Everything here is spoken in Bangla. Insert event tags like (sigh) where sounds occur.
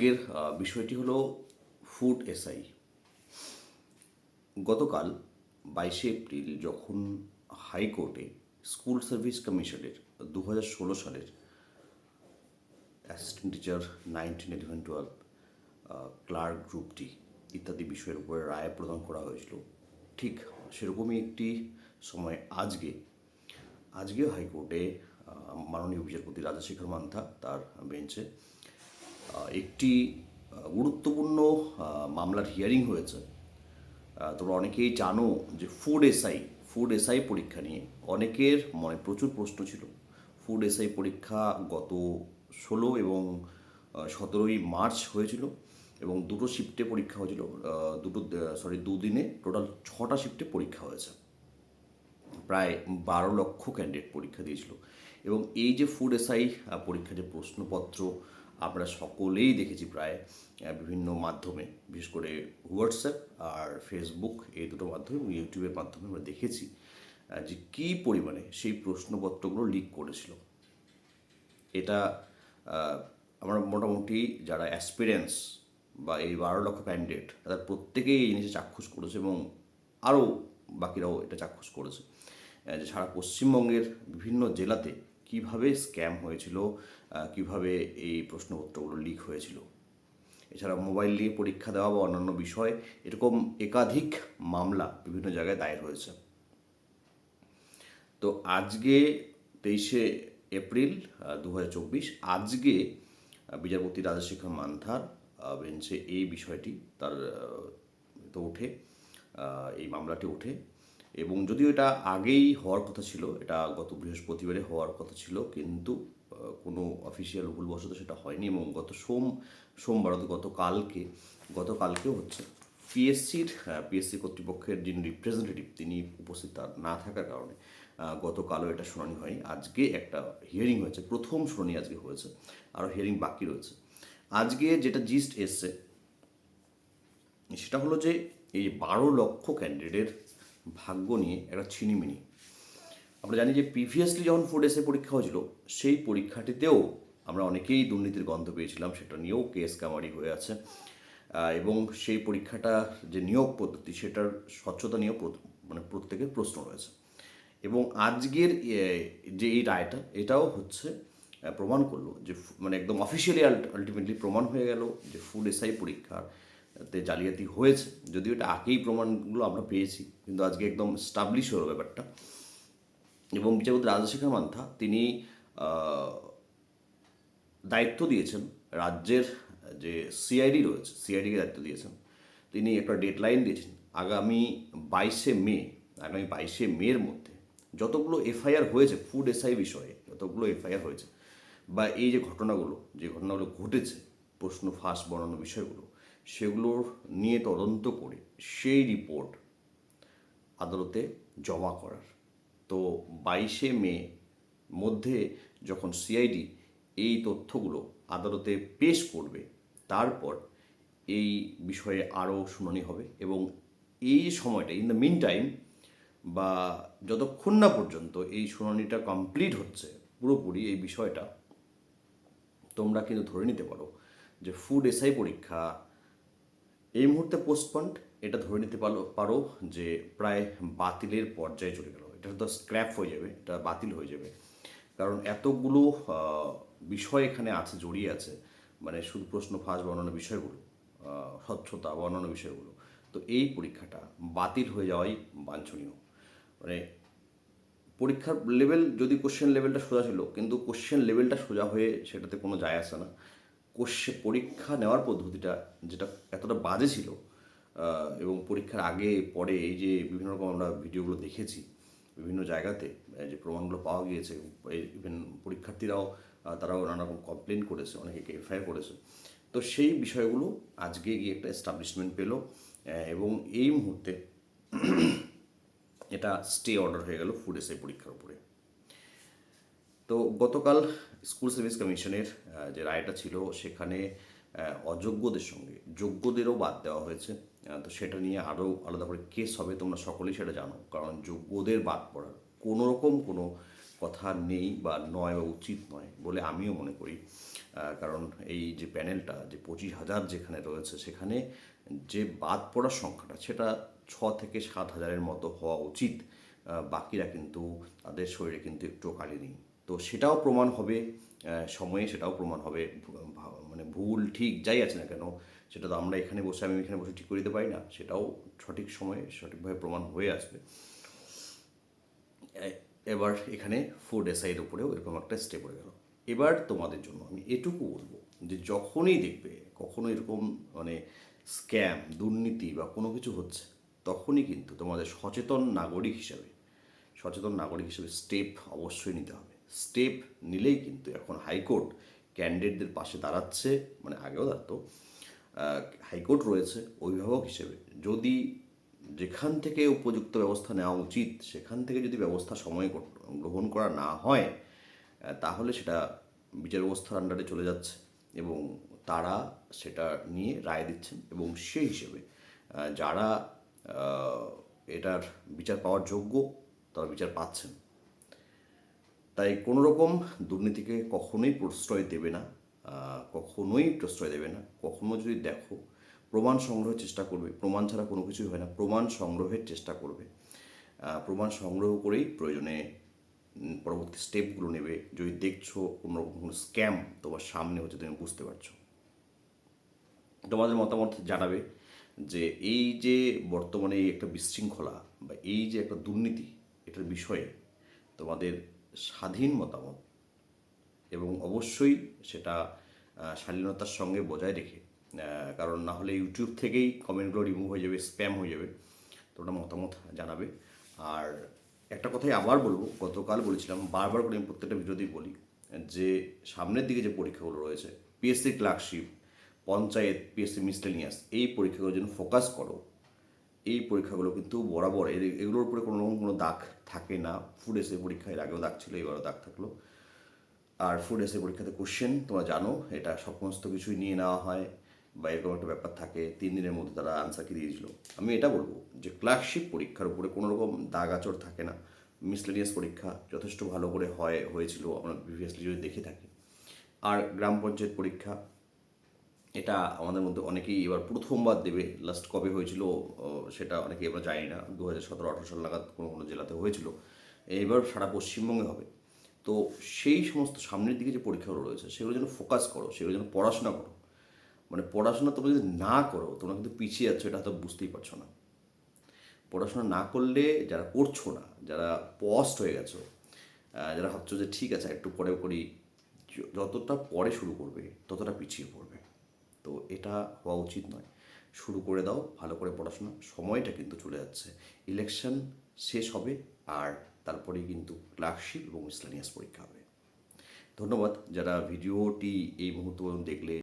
আজকের বিষয়টি হলো ফুড এসআই। গতকাল বাইশে এপ্রিল যখন হাইকোর্টে স্কুল সার্ভিস কমিশনের দু হাজার ষোলো সালের assistant teacher nineteen, eleven, twelve clerk গ্রুপটি ইত্যাদি বিষয়ের উপরে রায় প্রদান করা হয়েছিল। ঠিক সেরকমই একটি সময় আজকে, আজকেও হাইকোর্টে মাননীয় বিচারপতি রাজাশেখর মান্থা তার বেঞ্চে একটি গুরুত্বপূর্ণ মামলার হিয়ারিং হয়েছে। তোমরা অনেকেই জানো যে ফুড এসআই ফুড এসআই পরীক্ষা নিয়ে অনেকের মনে প্রচুর প্রশ্ন ছিল। ফুড এসআই পরীক্ষা গত ষোলো এবং সতেরোই মার্চ হয়েছিল এবং দুটো শিফটে পরীক্ষা হয়েছিল। দুটো সরি দুদিনে টোটাল ছটা শিফটে পরীক্ষা হয়েছে। প্রায় বারো লক্ষ ক্যান্ডিডেট পরীক্ষা দিয়েছিল। এবং এই যে ফুড এসআই পরীক্ষার যে প্রশ্নপত্র আমরা সকলেই দেখেছি প্রায় বিভিন্ন মাধ্যমে। বিশেষ করে হোয়াটসঅ্যাপ আর ফেসবুক এই দুটো মাধ্যমে এবং ইউটিউবের মাধ্যমে আমরা দেখেছি যে কী পরিমাণে সেই প্রশ্নপত্রগুলো লিক করেছিল। এটা আমরা মোটামুটি যারা অ্যাসপিরেন্স বা এই বারো লক্ষ ক্যান্ডিডেট তারা প্রত্যেকেই এই জিনিসে চাক্ষুষ করেছে এবং আরও বাকিরাও এটা চাক্ষুষ করেছে। যে সারা পশ্চিমবঙ্গের বিভিন্ন জেলাতে কীভাবে স্ক্যাম হয়েছিল কীভাবে এই প্রশ্নপত্রগুলো লিক হয়েছিল। এছাড়া মোবাইল নিয়ে পরীক্ষা দেওয়া বা অন্যান্য বিষয়, এরকম একাধিক মামলা বিভিন্ন জায়গায় দায়ের হয়েছে। তো আজকে তেইশে এপ্রিল দু আজকে বিচারপতি রাজশেখর মান্থার বেঞ্চে এই বিষয়টি তার তো ওঠে এই মামলাটি ওঠে। এবং যদিও এটা আগেই হওয়ার কথা ছিল, এটা গত বৃহস্পতিবারে হওয়ার কথা ছিল, কিন্তু কোনো অফিসিয়াল ভুলবশত সেটা হয়নি এবং গত সোম, সোমবার অর্থাৎ গতকালকে, গতকালকেও হচ্ছে। পিএসসির পিএসসি কর্তৃপক্ষের যিনি রিপ্রেজেন্টেটিভ তিনি উপস্থিত না থাকার কারণে গতকালও এটা শুনানি হয়নি। আজকে একটা হিয়ারিং হয়েছে, প্রথম শুনানি আজকে হয়েছে, আরও হিয়ারিং বাকি রয়েছে। আজকে যেটা জিস্ট এসছে, সেটা হলো যে এই বারো লক্ষ ক্যান্ডিডেটের ভাগ্য নিয়ে একটা ছিনিমিনি। আমরা জানি যে প্রিভিয়াসলি যখন ফুড এসে পরীক্ষা হয়েছিল, সেই পরীক্ষাটিতেও আমরা অনেকেই দুর্নীতির গন্ধ পেয়েছিলাম, সেটা নিয়েও কেস কামারি হয়ে আছে। এবং সেই পরীক্ষাটা যে নিয়োগ পদ্ধতি, সেটার স্বচ্ছতা নিয়েও মানে প্রত্যেকের প্রশ্ন রয়েছে। এবং আজকের যে এই রায়টা, এটাও হচ্ছে প্রমাণ করল যে মানে একদম অফিসিয়ালি আলটিমেটলি প্রমাণ হয়ে গেল যে ফুড এসআই পরীক্ষার তে জালিয়াতি হয়েছে। যদিও এটা আগেই প্রমাণগুলো আমরা পেয়েছি, কিন্তু আজকে একদম স্টাবলিশ হলো ব্যাপারটা। এবং বিচারপতি রাজশেখর মান্থা তিনি দায়িত্ব দিয়েছেন রাজ্যের যে সিআইডি রয়েছে সিআইডিকে দায়িত্ব দিয়েছেন, তিনি একটা ডেডলাইন দিয়েছেন। আগামী বাইশে মে, আগামী বাইশে মের মধ্যে যতগুলো এফআইআর হয়েছে ফুড এসআই বিষয়ে, যতগুলো এফআইআর হয়েছে, বা এই যে ঘটনাগুলো যে ঘটনাগুলো ঘটেছে, প্রশ্ন ফাঁস বর্ণানো বিষয়গুলো সেগুলোর নিয়ে তদন্ত করে সেই রিপোর্ট আদালতে জমা করার। তো বাইশে মে মধ্যে যখন সিআইডি এই তথ্যগুলো আদালতে পেশ করবে, তারপর এই বিষয়ে আরও শুনানি হবে এবং এই সময়টা ইন দ্য মিন টাইম বা যতক্ষণ না পর্যন্ত এই শুনানিটা কমপ্লিট হচ্ছে, পুরোপুরি এই বিষয়টা তোমরা কিন্তু ধরে নিতে পারো যে ফুড এসআই পরীক্ষা এই মুহূর্তে পোস্টপন্ড এটা ধরে নিতে পারো পারো যে প্রায় বাতিলের পর্যায়ে চলে গেল। এটা তো স্ক্র্যাপ হয়ে যাবে, এটা বাতিল হয়ে যাবে। কারণ এতগুলো বিষয় এখানে আছে, জড়িয়ে আছে মানে শুধু প্রশ্ন ফাঁস বা অন্যান্য বিষয়গুলো স্বচ্ছতা বা অন্যান্য বিষয়গুলো। তো এই পরীক্ষাটা বাতিল হয়ে যাওয়াই বাঞ্ছনীয়। মানে পরীক্ষার লেভেল যদি কোশ্চেন লেভেলটা সোজা ছিল, কিন্তু কোশ্চেন লেভেলটা সোজা হয়ে সেটাতে কোনো যায় আসে না। কোশ্চেন পরীক্ষা নেওয়ার পদ্ধতিটা যেটা এতটা বাজে ছিল এবং পরীক্ষার আগে, পরে এই যে বিভিন্ন রকম আমরা ভিডিওগুলো দেখেছি, বিভিন্ন জায়গাতে যে প্রমাণগুলো পাওয়া গিয়েছে ইভেন পরীক্ষার্থীরাও তারাও নানা রকম কমপ্লেন করেছে অনেকে এফআইআর করেছে। তো সেই বিষয়গুলো আজকে গিয়ে একটা এস্টাবলিশমেন্ট পেল এবং এই মুহূর্তে (clears throat) এটা স্টে অর্ডার হয়ে গেল ফুড এসআই পরীক্ষার উপরে। তো গতকাল স্কুল সার্ভিস কমিশনের যে রায়টা ছিল, সেখানে অযোগ্যদের সঙ্গে, যোগ্যদেরও বাদ দেওয়া হয়েছে। তো সেটা নিয়ে আরও আলাদা করে কেস হবে, তোমরা সকলেই সেটা জানো। কারণ যোগ্যদের বাদ পড়ার কোনো রকম কোনো কথা নেই বা নয় বা উচিত নয় বলে আমিও মনে করি। কারণ এই যে প্যানেলটা, যে পঁচিশ হাজার যেখানে রয়েছে, সেখানে যে বাদ পড়ার সংখ্যাটা, সেটা ছ থেকে সাত হাজারের মতো হওয়া উচিত। বাকিরা কিন্তু তাদের শরীরে কিন্তু একটু কালি নেই। তো সেটাও প্রমাণ হবে সময়ে সেটাও প্রমাণ হবে মানে ভুল ঠিক যাই আছে না কেন, সেটা তো আমরা এখানে বসে, আমি এখানে বসে ঠিক করে দিতে পারি না, সেটাও সঠিক সময়ে, সঠিকভাবে প্রমাণ হয়ে আসবে। এবার এখানে ফুড এসআইয়ের উপরেও এরকম একটা স্টেপ পড়ে গেল। এবার তোমাদের জন্য আমি এটুকু বলব যে যখনই দেখবে কখনো এরকম মানে স্ক্যাম দুর্নীতি বা কোনো কিছু হচ্ছে, তখনই কিন্তু তোমাদের সচেতন নাগরিক হিসাবে, সচেতন নাগরিক হিসেবে স্টেপ অবশ্যই নিতে হবে। স্টেপ নিলেই কিন্তু এখন হাইকোর্ট ক্যান্ডিডেটদের পাশে দাঁড়াচ্ছে মানে আগেও দাঁড়াতো হাইকোর্ট রয়েছে অভিভাবক হিসেবে। যদি যেখান থেকে উপযুক্ত ব্যবস্থা নেওয়া উচিত, সেখান থেকে যদি ব্যবস্থা সময় গ্রহণ করা না হয় তাহলে সেটা বিচার ব্যবস্থার আন্ডারে চলে যাচ্ছে এবং তারা সেটা নিয়ে রায় দিচ্ছেন এবং সেই হিসেবে যারা এটার বিচার পাওয়ার যোগ্য, তারা বিচার পাচ্ছেন। তাই কোনো রকম দুর্নীতিকে কখনোই প্রশ্রয় দেবে না কখনোই প্রশ্রয় দেবে না। কখনো যদি দেখো, প্রমাণ সংগ্রহের চেষ্টা করবে। প্রমাণ ছাড়া কোনো কিছুই হয় না। প্রমাণ সংগ্রহের চেষ্টা করবে। প্রমাণ সংগ্রহ করেই প্রয়োজনে পরবর্তী স্টেপগুলো নেবে। যদি দেখছ কোনো রকম কোনো স্ক্যাম তোমার সামনে হচ্ছে, তুমি বুঝতে পারছ। তোমাদের মতামত জানাবে যে এই যে বর্তমানে একটা বিশৃঙ্খলা বা এই যে একটা দুর্নীতি, এটার বিষয়ে তোমাদের স্বাধীন মতামত এবং অবশ্যই সেটা শালীনতার সঙ্গে বজায় রেখে কারণ না হলে ইউটিউব থেকেই কমেন্টগুলো রিমুভ হয়ে যাবে স্প্যাম হয়ে যাবে তোমরা মতামত জানাবে। আর একটা কথাই আবার বলব, গতকাল বলেছিলাম, বারবার করে আমি প্রত্যেকটা ভিডিওতেই বলি, যে সামনের দিকে যে পরীক্ষাগুলো রয়েছে PSC clerkship panchayat PSC miscellaneous এই পরীক্ষাগুলোর জন্য ফোকাস করো। এই পরীক্ষাগুলো কিন্তু বরাবর, এর- এগুলোর উপরে কোনো রকম কোনো দাগ থাকে না। ফুড এসে পরীক্ষা এর আগেও দাগ ছিল, এবারও দাগ থাকল। আর ফুড এসে পরীক্ষাতে কোশ্চেন তোমরা জানো, এটা সমস্ত কিছুই নিয়ে নেওয়া হয় বা এরকম একটা ব্যাপার থাকে, তিন দিনের মধ্যে তারা আনসার কি দিয়েছিল আমি এটা বলব যে ক্লার্কশিপ পরীক্ষার উপরে কোনো রকম দাগ আচর থাকে না। মিসলেনিয়াস পরীক্ষা যথেষ্ট ভালো করে হয়, হয়েছিল, আমরা প্রিভিয়াসলি যদি দেখে থাকি। আর গ্রাম পঞ্চায়েত পরীক্ষা এটা আমাদের মধ্যে অনেকেই এবার প্রথমবার দেবে লাস্ট কবে হয়েছিল সেটা অনেকে এবার জানি না দু হাজার সতেরো, আঠারো সাল নাগাদ কোনো কোনো জেলাতে হয়েছিল। এইবার সারা পশ্চিমবঙ্গে হবে। তো সেই সমস্ত সামনের দিকে যে পরীক্ষাগুলো রয়েছে, সেগুলো যেন ফোকাস করো, সেগুলো যেন পড়াশোনা করো। মানে পড়াশোনা তোমরা যদি না করো, তোমরা কিন্তু পিছিয়ে যাচ্ছ, এটা হয়তো বুঝতেই পারছ না। পড়াশোনা না করলে যারা করছ না, যারা পস্ট হয়ে গেছো যারা ভাবছ যে ঠিক আছে, একটু পরে করি, যতটা পরে শুরু করবে, ততটা পিছিয়ে পড়বে। এটা হওয়া উচিত নয়। শুরু করে দাও, ভালো করে পড়াশোনা। সময়টা কিন্তু চলে যাচ্ছে। ইলেকশন শেষ হবে আর তারপরেই কিন্তু ক্লার্কশিপ এবং মিসলানিয়াস পরীক্ষা হবে। ধন্যবাদ। যারা ভিডিওটি এই মুহূর্ত দেখলে